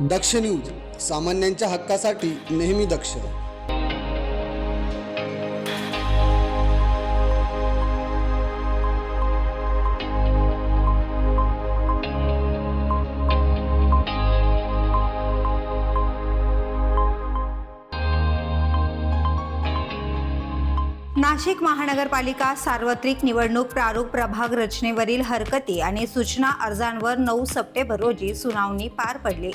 दक्ष news सामान्यांच्या हक्कासाठी नेहमी दक्ष. नाशिक महानगरपालिका सार्वत्रिक निवडणूक प्रारूप प्रभाग रचनेवरील हरकती आणि सूचना अर्जांवर नऊ सप्टेंबर रोजी सुनावणी पार पडली.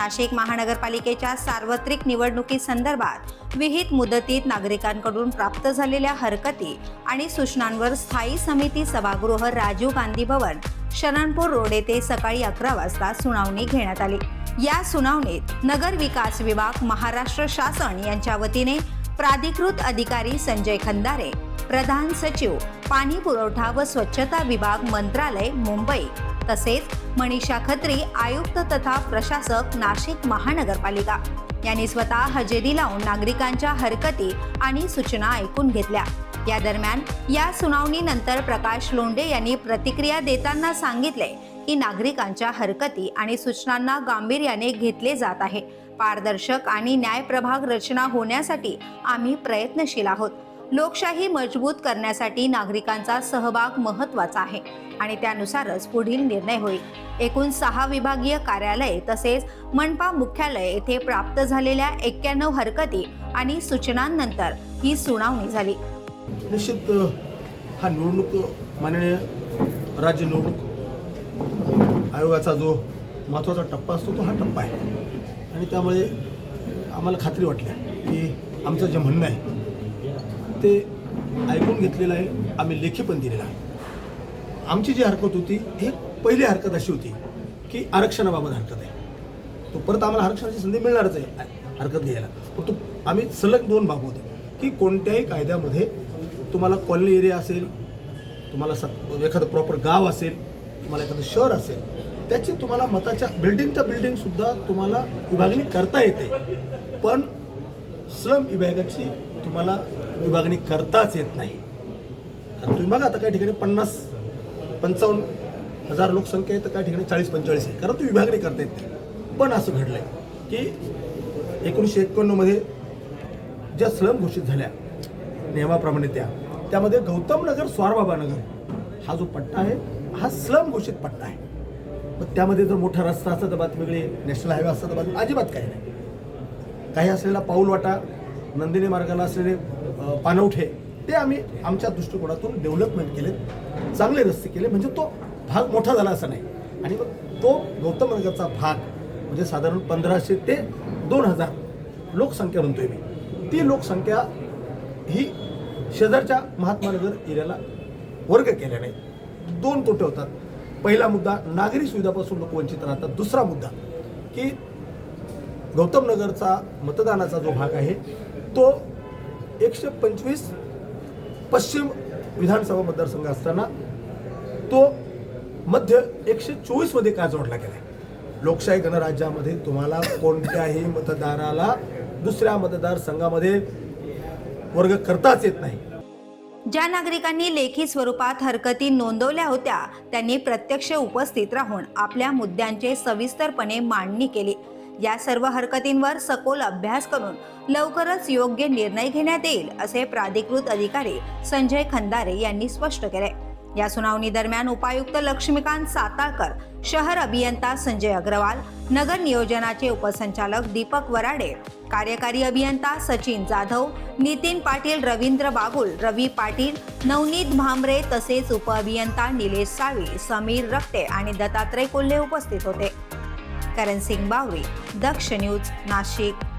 नाशिक महानगरपालिकेच्या सार्वत्रिक निवडणुकीसंदर्भात विहित मुदतीत नागरिकांकडून प्राप्त झालेल्या हरकती आणि सूचनांवर स्थायी समिती सभागृह राजीव गांधी भवन शरणपूर रोड येथे सकाळी अकरा वाजता सुनावणी घेण्यात आली. या सुनावणीत नगर विकास विभाग महाराष्ट्र शासन यांच्या वतीने प्राधिकृत अधिकारी संजय खंदारे प्रधान सचिव पाणी पुरवठा व स्वच्छता विभाग मंत्रालय मुंबई. तसेच मनीषा खत्री आयुक्त तथा प्रशासक नाशिक महानगरपालिका. यांनी स्वतः हजेरी लावून नागरिकांच्या हरकती आणि सूचना ऐकून घेतल्या. या दरम्यान या सुनावणीनंतर प्रकाश लोंढे यांनी प्रतिक्रिया देताना सांगितले की नागरिकांच्या हरकती आणि सूचनांना गांभीर्याने घेतले जात आहे. पारदर्शक आणि न्यायप्रभाग रचना होण्यासाठी आम्ही प्रयत्नशील आहोत. लोकशाही मजबूत करण्यासाठी नागरिकांचा सहभाग महत्त्वाचा आहे आणि त्यानुसारच पुढील निर्णय होईल. एकूण सहा विभागीय कार्यालय तसेच मनपा मुख्यालय येथे प्राप्त झालेल्या एक्क्याण्णव हरकती आणि सूचनांनंतर ही सुनावणी झाली. निश्चित हा निवडणूक माननीय राज्य निवडणूक आयोगाचा जो महत्त्वाचा टप्पा असतो तो हा टप्पा आहे. आणि त्यामुळे आम्हाला खात्री वाटली की आमचं जे म्हणणं आहे ते ऐकून घेतलेलं आहे. आम्ही लेखी पण दिलेलं आहे. आमची जी हरकत होती ही पहिली हरकत अशी होती की आरक्षणाबाबत हरकत आहे. तो परत आम्हाला आरक्षणाची संधी मिळणारच आहे हरकत घ्यायला. परंतु आम्ही सलग दोन बाब होते की कोणत्याही कायद्यामध्ये तुम्हाला कॉलनी एरिया असेल तुम्हाला स एखादं प्रॉपर गाव असेल तुम्हाला एखादं शहर असेल त्याची तुम्हाला मताच्या बिल्डिंगच्या बिल्डिंगसुद्धा तुम्हाला विभागणी करता येते. पण स्लम विभागाची तुम्हाला विभागणी करताच येत नाही. कारण तुम्ही बघा आता काही ठिकाणी पन्नास पंचावन्न हजार लोकसंख्या आहे तर काही ठिकाणी चाळीस पंचेचाळीस आहे. कारण ती विभागणी करता येत नाही पण असं घडलं आहे की एकोणीसशे एकोणनव्वदमध्ये ज्या स्लम घोषित झाल्या नियमाप्रमाणे त्या त्यामध्ये गौतम नगर स्वारबाबा नगर हा जो पट्टा आहे हा स्लम घोषित पट्टा आहे. मग त्यामध्ये जर मोठा रस्ता असता तर बात वेगळी नॅशनल हायवे असता तर बातमी अजिबात काही नाही. काही असलेला पाऊलवाटा नंदिनी मार्गाला असलेले पानवठे ते आम्ही आमच्या दृष्टिकोनातून डेव्हलपमेंट केले चांगले रस्ते केले. म्हणजे तो भाग मोठा झाला असा नाही. आणि मग तो गौतम नगरचा भाग म्हणजे साधारण पंधराशे ते दोन हजार लोकसंख्या म्हणतोय मी. ती लोकसंख्या ही शेजारच्या महात्मानगर एरियाला वर्ग केल्या नाही दोन तोटे होतात. पहिला मुद्दा नागरी सुविधापासून लोक वंचित राहतात. दुसरा मुद्दा की गौतम नगरचा मतदानाचा जो भाग आहे तो एकशे पंचवीस पश्चिम विधानसभा मतदारसंघ असताना तो मध्य एकशे चोवीसमध्ये का जोडला गेला? लोकशाही गणराज्यामध्ये तुम्हाला कोणत्याही मतदाराला दुसऱ्या मतदारसंघामध्ये वर्ग करताच येत नाही. ज्या नागरिकांनी लेखी स्वरूपात हरकती नोंदवल्या होत्या त्यांनी प्रत्यक्ष उपस्थित राहून आपल्या मुद्द्यांचे सविस्तरपणे मांडणी केली. या सर्व हरकतींवर सखोल अभ्यास करून लवकरच योग्य निर्णय घेण्यात येईल असे प्राधिकृत अधिकारी संजय खंदारे यांनी स्पष्ट केले. या सुनावणी दरम्यान उपायुक्त लक्ष्मीकांत साताळकर शहर अभियंता संजय अग्रवाल नगर नियोजनाचे उपसंचालक दीपक वराडे कार्यकारी अभियंता सचिन जाधव नितीन पाटील रवींद्र बागुल रवी पाटील नवनीत भांबरे तसेच उपअभियंता निलेश सावी समीर रक्ते आणि दत्तात्रय कोल्हे उपस्थित होते. करण सिंग बावरी दक्ष न्यूज नाशिक.